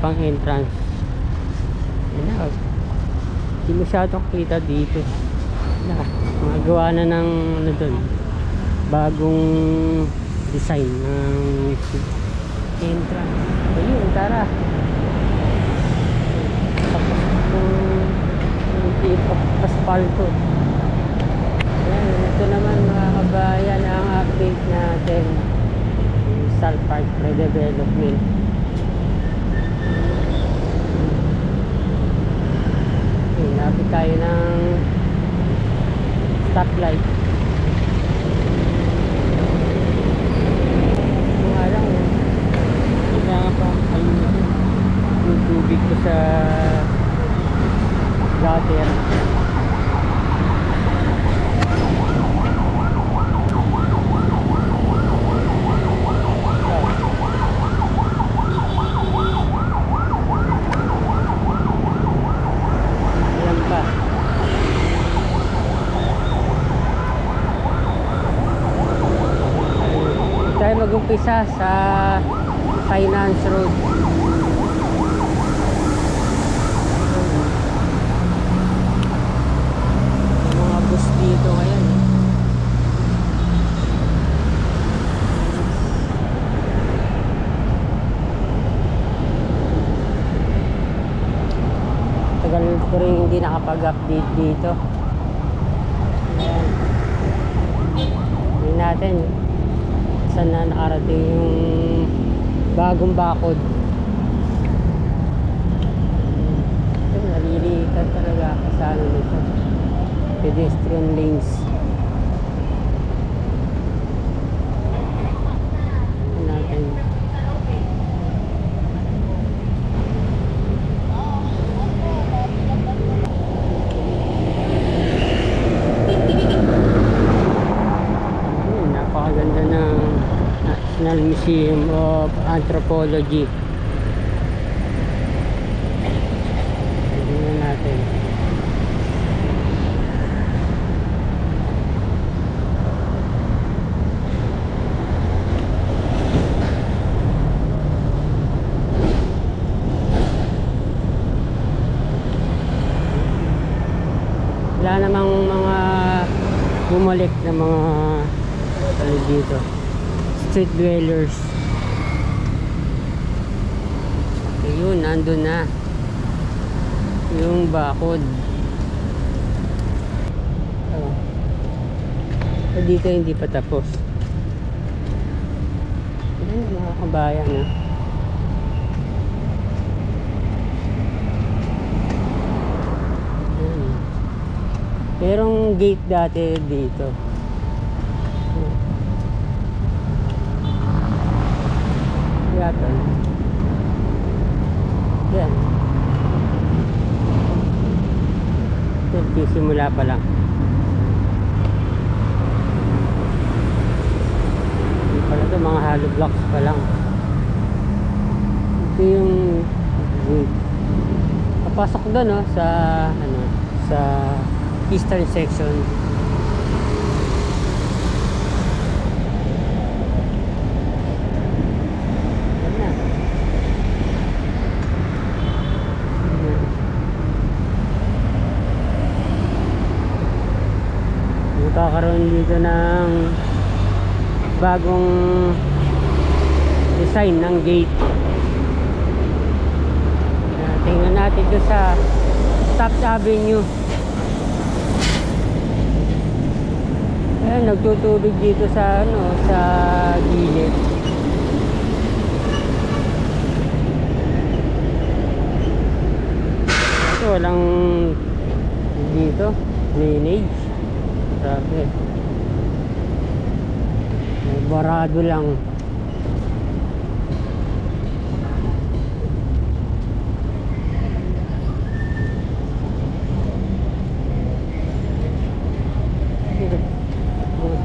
pang entrance. Yan na. Hindi masyadong kita dito. Na, mga gawa na ng ano dun, bagong design ng entrance. Ayun, tara. Tapos kung paspalto. Ayan, ito naman mga kabayan ang update natin. Sal Park Redevelopment. Okay, lapit tayo ng stoplight. Nga lang, kailangan pa ayusin yung ko sa gutter. Ayan pa. Ayun. Tayo mag-umpisa sa Finance Road. Yung mga bus dito ngayon. eh. Tagal ko rin hindi nakapag-update dito. Ayan. Tingnan natin saan na nakarating yung bagong bakod. Ito, nalilikat talaga ako sa ano nito. Pedestrian lanes. Tingnan natin. Napakaganda ng National Museum of Anthropology. Tingnan natin. Wala namang mga bumalik na mga ano dito street dwellers ayun nandun na yung bakod oh. So, dito hindi pa tapos ayun mga kabayan ah. Ayun. Merong gate dati dito. To. Yan. Ito, simula pa lang. Hindi pala to, mga hollow blocks pa lang. Ito yung. Papasok doon, no, sa, ano, sa eastern section. Yan na. Yan. Magkakaroon dito ng bagong design ng gate. Ah, Tingnan natin doon sa Taft Avenue. Ayan, nagtutubig dito sa ano, sa gilid. Ito walang dito, drainage. Grabe. May barado lang.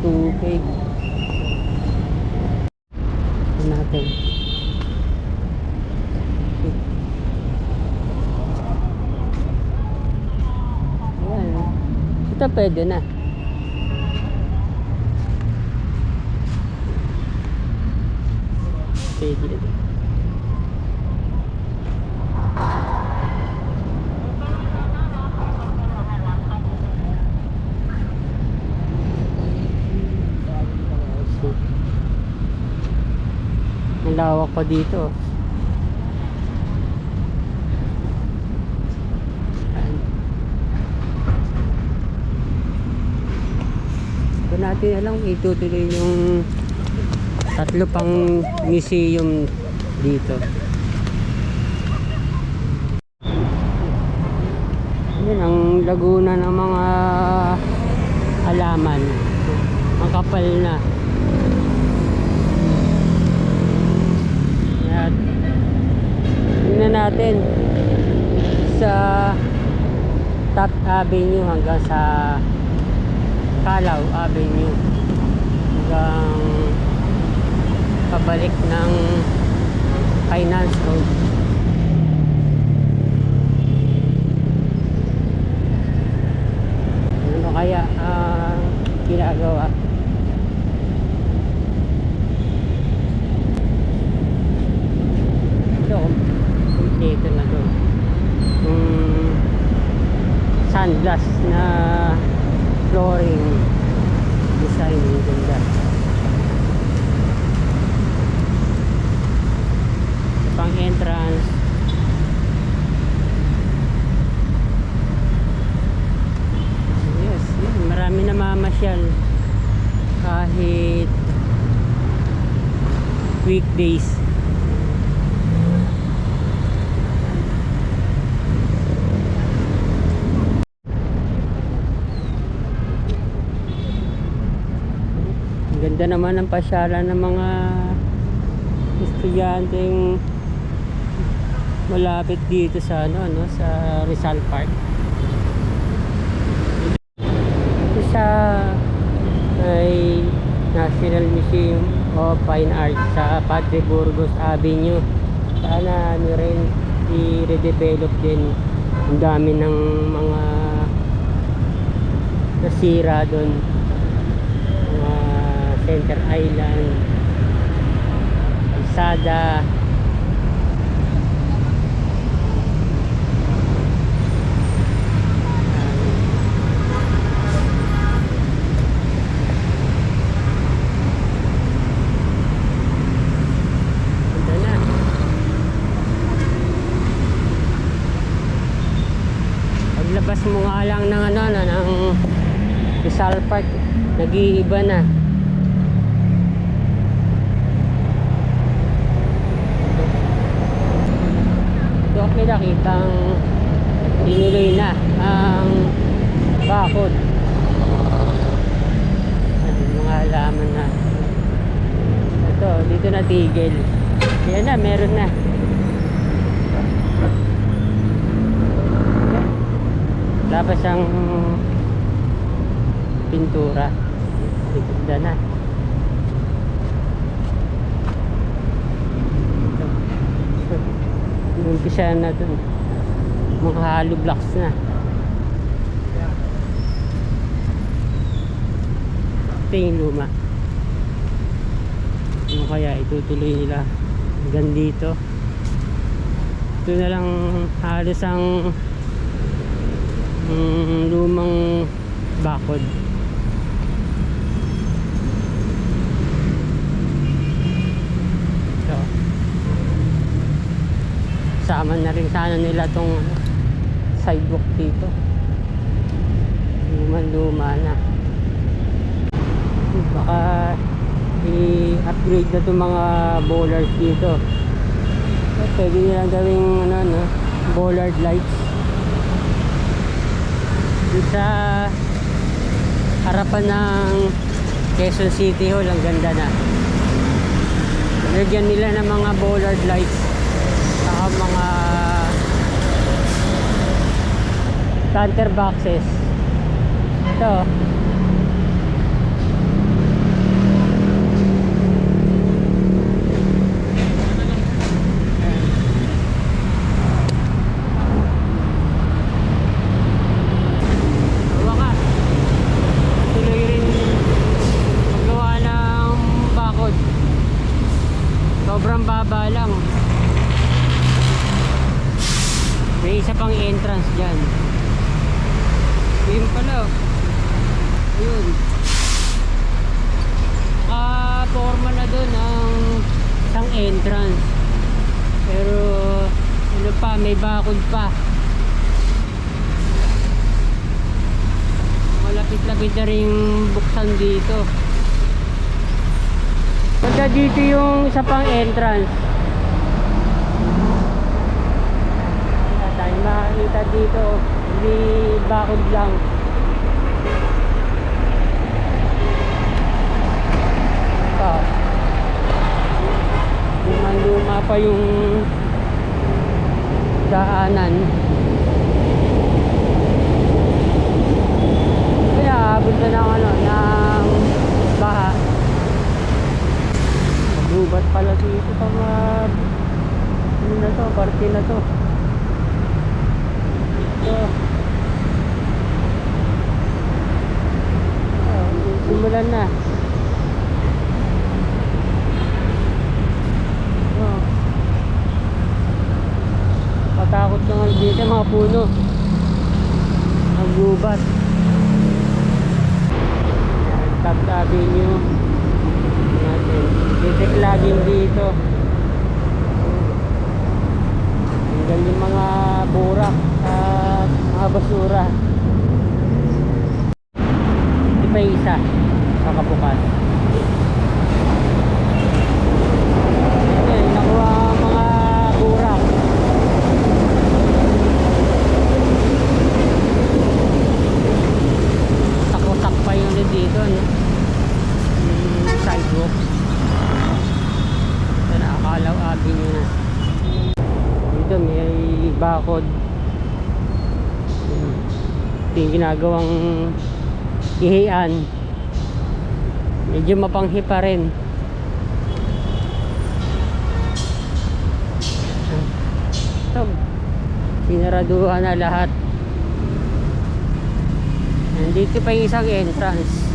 Tubig. Ito natin. Ayan. Ito pwede na. দেখি দেখি Ang lawak pa dito. Natin alam itutuloy yung tatlo pang museum dito. Yan ang laguna ng mga halaman. Ang kapal na. At tingnan natin sa Top Avenue hanggang sa Calaw Avenue hanggang pabalik ng Finance Road. Ano kaya ang ginagawa? Ito, dito na to. Yung sunglass na flooring design yung ganda. Pang entrance. Yes, yun, marami na mamasyal kahit weekdays. Ang ganda naman ng pasyalan ng mga estudyante yung malapit dito sa ano, ano sa Rizal Park. Ito sa ay National Museum of Fine Arts sa Padre Burgos Avenue. Sana ano rin i-redevelop din ang dami ng mga nasira doon mga Center Island Kalsada Ganda na. Paglabas mo nga lang ng ano, ano ng Rizal Park, nag-iiba na. Ito ang pinakitang tinuloy na ang bakod. Ayan, mga halaman na. Ito, dito na tigil. Yan na, meron na. Tapos ang pintura. Ganda na. Umpisa na dun. Mga hollow blocks na. Ito yung luma. Ano kaya itutuloy nila hanggang dito. Ito na lang halos ang mm, lumang bakod. Ito. Sama na rin sana nila tong sidewalk dito. Luma luma na. Baka i-upgrade na itong mga bowlers dito. Pwede nilang gawing ano, no, bollard lights. Sa harapan ng Quezon City Hall, ang ganda na. Lagyan nila ng mga bollard lights saka mga planter boxes. Ito. Sobrang baba lang. may isa pang entrance dyan. Yun pala. Yun ah forma na doon ang isang entrance. Pero ano pa may bakod pa. Malapit-lapit na rin buksan dito. Punta dito yung isa pang entrance. Tayong makakita dito. Hindi bakod lang. Pa. Luma-luma pa yung daanan. Kaya abot na ng ano, ng baha. Magubat pala dito mga ano na to, party na to. Ito. Oh, simulan na. Oh. Patakot naman dito mga puno. Nagubat. Top Avenue natin. Titik laging dito. Hanggang yung mga burak at mga basura. Hindi pa isa. Kakabukas. Ayun, nakuha ang mga burak. Takotak pa yun din dito, no? Yung sidewalk. Ito na, Akalaw Avenue na. Dito may bakod. Hmm. Ito yung ginagawang ihian. Medyo mapanghi pa rin. Ito, sinaraduhan na lahat. Nandito pa isang entrance.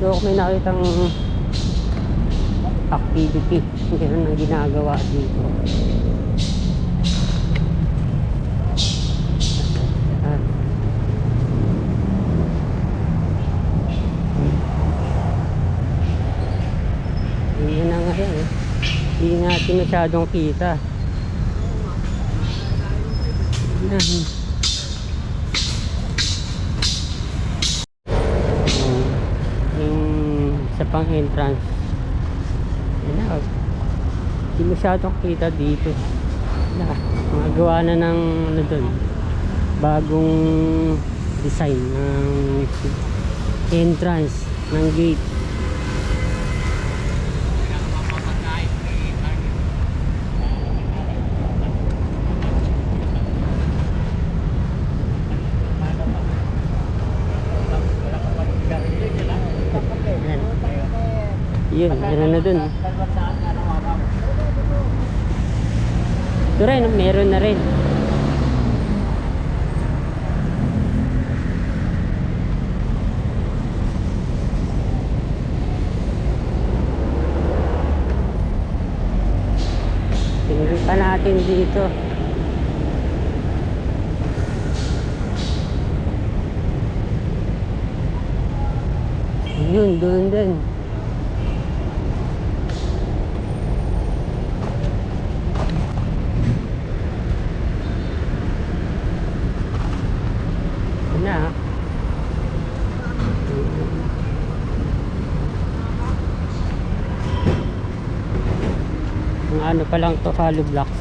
So, may nakitang activity. Ganun ang ginagawa dito. At, Yun na nga yan eh. Hindi natin masyadong kita. Yan. Yung, sa pang entrance. Yan na. Hindi masyadong kita dito. Na, mga gawa na ng ano dun. Bagong design ng entrance ng gate. Yan. Yun, meron na dun. Ito rin, meron na rin. Tingnan pa natin dito. Yun, doon din. Yun na. ah. Mga ano pa lang to, hollow blocks.